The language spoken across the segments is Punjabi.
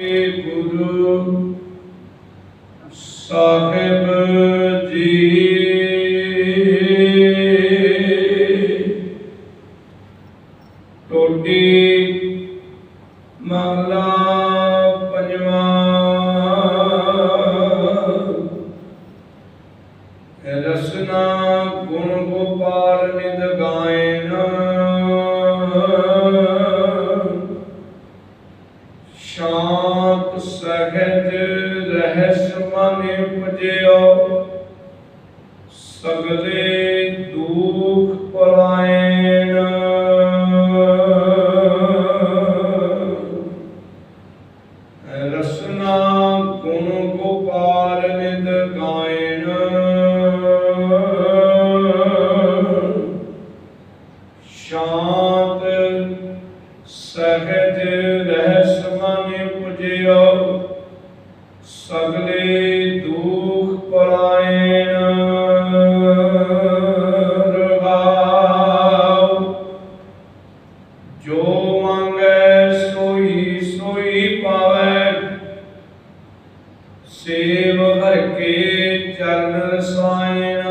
ਗੁਰੂ ਸਾਹਿਬ ਜੀ। ਟੋਟੀ ਮਹਲਾ ਪੰਜਵਾਂ। ਰਸਨਾ ਗੁਣ ਗੋਪਾਲ ਨਿਦ ਗਾਇਨ ਸ਼ਾਂਤ ਸਹਿਜ ਰਹਿਸ ਮਨ ਉਪਜਿਓ, ਸਗਲੇ ਦੁਖ ਪਲਾਇਨ ਰਸਨਾ ਗੁਣ ਗੋਪਾਲ ਨਿਦ ਗਾਇਨ ਸ਼ਾਂਤ ਸਹਿਜ ਰਹਿਸ ਮਨ ਪੁਜਿਓ ਸਗਲੇ ਦੁਖ ਪਲਾਇਨ ਰਹਾਉ। ਜੋ ਮੰਗੈ ਸੋਈ ਸੋਈ ਪਾਵੈ। ਸੇਵ ਹਰ ਕੇ ਚਰਨ ਰਸਾਇਣ।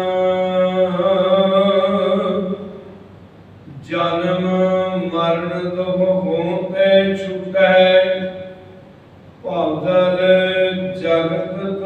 ਜਨਮ ਮਰਨ ਦੋ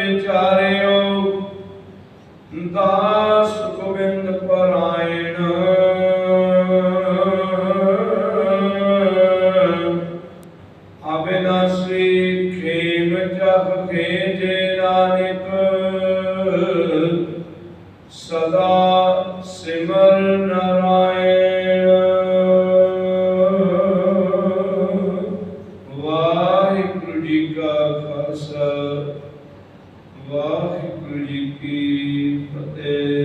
ਵਿਚਾਰਿਓ ਦਾਸ ਗੋਬਿੰਦ ਪਰਾਇਣ। ਅਬਿਨਾਸੀ ਖੇਮ ਜਗ ਕੇ ਨਾਨਕ ਸਦਾ ਸਿਮਰ ਨਰ ਵਾਹਿਗੁਰੂ ਜੀ ਕੀ ਫਤਿਹ।